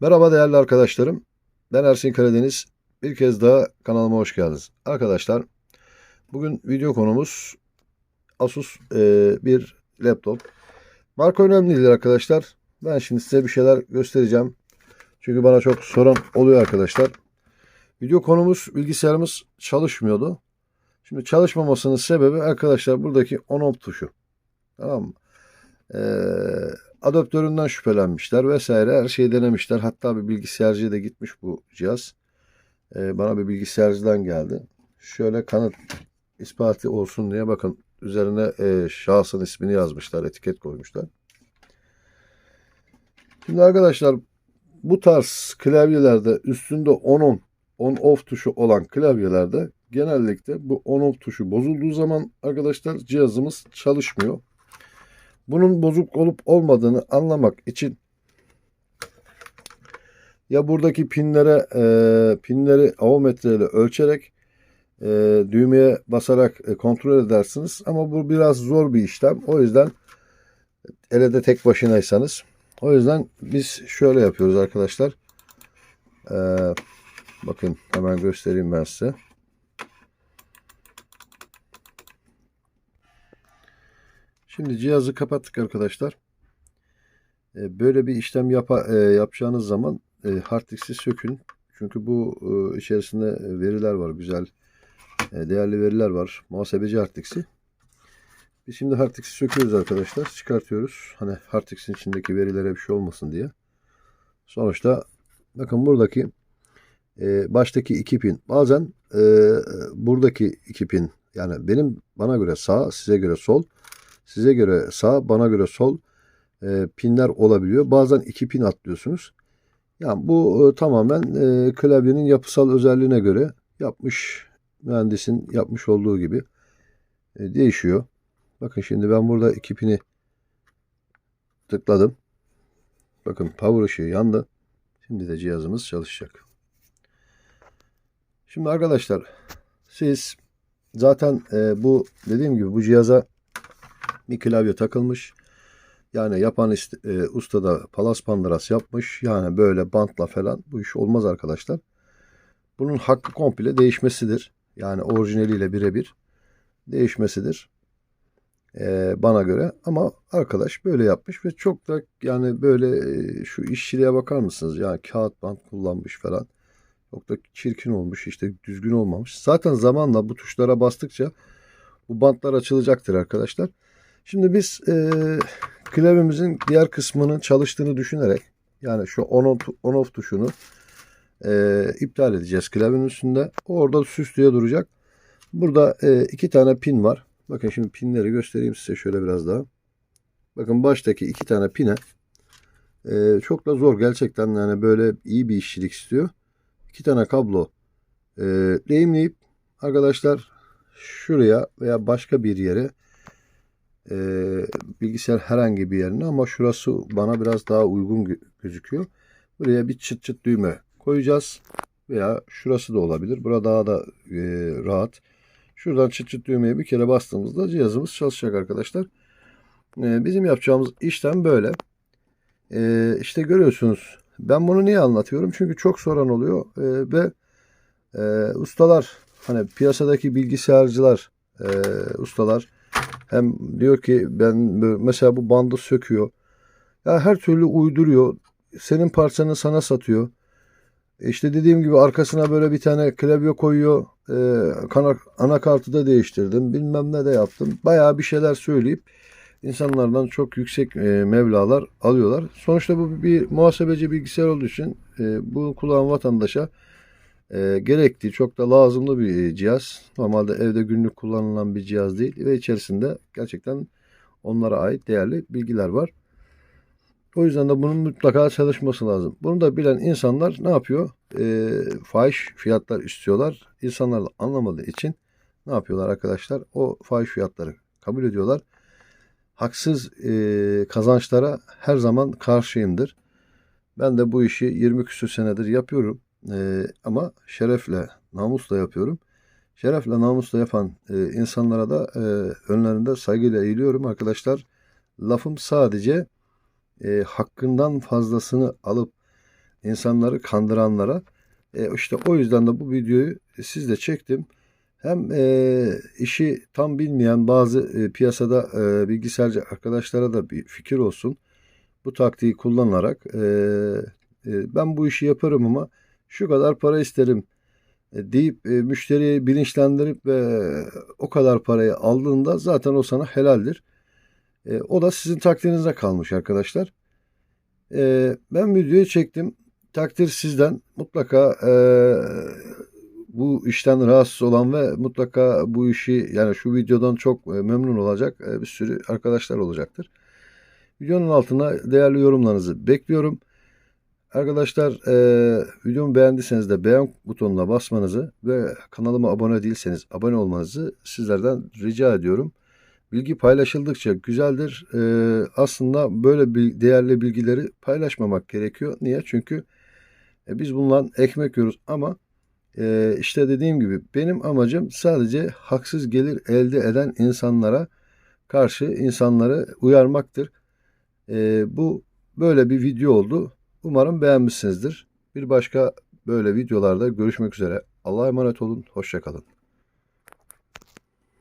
Merhaba değerli arkadaşlarım. Ben Ersin Karadeniz. Bir kez daha kanalıma hoş geldiniz. Arkadaşlar bugün video konumuz Asus e, bir laptop. Marka önemli değil arkadaşlar. Ben şimdi size bir şeyler göstereceğim. Çünkü bana çok soran oluyor arkadaşlar. Video konumuz bilgisayarımız çalışmıyordu. Şimdi çalışmamasının sebebi arkadaşlar buradaki on off tuşu. Tamam mı? Ee, adaptöründen şüphelenmişler vesaire her şeyi denemişler. Hatta bir bilgisayarcıya da gitmiş bu cihaz. Ee, bana bir bilgisayarcıdan geldi. Şöyle kanıt ispatı olsun diye bakın üzerine e, şahsın ismini yazmışlar, etiket koymuşlar. Şimdi arkadaşlar bu tarz klavyelerde üstünde on-on, on-off tuşu olan klavyelerde genellikle bu on-off tuşu bozulduğu zaman arkadaşlar cihazımız çalışmıyor. Bunun bozuk olup olmadığını anlamak için ya buradaki pinlere e, pinleri avometre ile ölçerek e, düğmeye basarak e, kontrol edersiniz. Ama bu biraz zor bir işlem. O yüzden ele de tek başınaysanız. O yüzden biz şöyle yapıyoruz arkadaşlar. E, bakın hemen göstereyim ben size. Şimdi cihazı kapattık arkadaşlar. E, böyle bir işlem yapa, e, yapacağınız zaman e, hard sökün. Çünkü bu içerisinde veriler var. Güzel, değerli veriler var. Muhasebeci hard. Biz şimdi hard söküyoruz arkadaşlar. Çıkartıyoruz. Hani hard içindeki verilere bir şey olmasın diye. Sonuçta bakın buradaki baştaki iki pin. Bazen buradaki iki pin yani benim bana göre sağ, size göre sol Size göre sağ, bana göre sol e, pinler olabiliyor. Bazen iki pin atlıyorsunuz. Yani bu e, tamamen e, klavyenin yapısal özelliğine göre yapmış mühendisin yapmış olduğu gibi e, değişiyor. Bakın şimdi ben burada iki pini tıkladım. Bakın power ışığı yandı. Şimdi de cihazımız çalışacak. Şimdi arkadaşlar siz zaten e, bu dediğim gibi bu cihaza bir klavye takılmış. Yani yapan e, usta da palas pandıras yapmış. Yani böyle bantla falan bu iş olmaz arkadaşlar. Bunun hakkı komple değişmesidir. Yani orijinaliyle birebir değişmesidir. Ee, bana göre. Ama arkadaş böyle yapmış ve çok da yani böyle e, şu işçiliğe bakar mısınız? Yani kağıt bant kullanmış falan. Çok da çirkin olmuş işte düzgün olmamış. Zaten zamanla bu tuşlara bastıkça bu bantlar açılacaktır arkadaşlar. Şimdi biz e, klavyemizin diğer kısmının çalıştığını düşünerek yani şu on, on off tuşunu e, iptal edeceğiz klavyenin üstünde. Orada süslüye duracak. Burada e, iki tane pin var. Bakın şimdi pinleri göstereyim size şöyle biraz daha. Bakın baştaki iki tane pine e, çok da zor gerçekten yani böyle iyi bir işçilik istiyor. İki tane kablo e, lehimleyip arkadaşlar şuraya veya başka bir yere e, bilgisayar herhangi bir yerine ama şurası bana biraz daha uygun gözüküyor. Buraya bir çıt çıt düğme koyacağız veya şurası da olabilir. Burada daha da e, rahat. Şuradan çıt çıt düğmeye bir kere bastığımızda cihazımız çalışacak arkadaşlar. E, bizim yapacağımız işlem böyle. E, işte görüyorsunuz. Ben bunu niye anlatıyorum? Çünkü çok soran oluyor e, ve e, ustalar hani piyasadaki bilgisayarcılar e, ustalar hem diyor ki ben mesela bu bandı söküyor. Ya her türlü uyduruyor. Senin parçanı sana satıyor. İşte dediğim gibi arkasına böyle bir tane klavye koyuyor. Ee, anakartı da değiştirdim. Bilmem ne de yaptım. Bayağı bir şeyler söyleyip insanlardan çok yüksek e, mevlalar alıyorlar. Sonuçta bu bir muhasebeci bilgisayar olduğu için e, bu kullanan vatandaşa e, gerektiği çok da lazımlı bir e, cihaz. Normalde evde günlük kullanılan bir cihaz değil ve içerisinde gerçekten onlara ait değerli bilgiler var. O yüzden de bunun mutlaka çalışması lazım. Bunu da bilen insanlar ne yapıyor? E, fahiş fiyatlar istiyorlar. İnsanlar da anlamadığı için ne yapıyorlar arkadaşlar? O fahiş fiyatları kabul ediyorlar. Haksız e, kazançlara her zaman karşıyımdır. Ben de bu işi 20 küsur senedir yapıyorum. E, ama şerefle, namusla yapıyorum. Şerefle, namusla yapan e, insanlara da e, önlerinde saygıyla eğiliyorum arkadaşlar. Lafım sadece e, hakkından fazlasını alıp insanları kandıranlara e, işte o yüzden de bu videoyu sizle çektim. Hem e, işi tam bilmeyen bazı e, piyasada e, bilgisayarcı arkadaşlara da bir fikir olsun. Bu taktiği kullanarak e, e, ben bu işi yaparım ama şu kadar para isterim e, deyip e, müşteriyi bilinçlendirip ve o kadar parayı aldığında zaten o sana helaldir. E, o da sizin takdirinize kalmış arkadaşlar. E, ben videoyu çektim. Takdir sizden. Mutlaka e, bu işten rahatsız olan ve mutlaka bu işi yani şu videodan çok e, memnun olacak e, bir sürü arkadaşlar olacaktır. Videonun altına değerli yorumlarınızı bekliyorum. Arkadaşlar e, videomu beğendiyseniz de beğen butonuna basmanızı ve kanalıma abone değilseniz abone olmanızı sizlerden rica ediyorum. Bilgi paylaşıldıkça güzeldir. E, aslında böyle bir değerli bilgileri paylaşmamak gerekiyor. Niye? Çünkü e, biz bundan ekmek yiyoruz ama e, işte dediğim gibi benim amacım sadece haksız gelir elde eden insanlara karşı insanları uyarmaktır. E, bu böyle bir video oldu. Umarım beğenmişsinizdir. Bir başka böyle videolarda görüşmek üzere. Allah'a emanet olun. Hoşçakalın.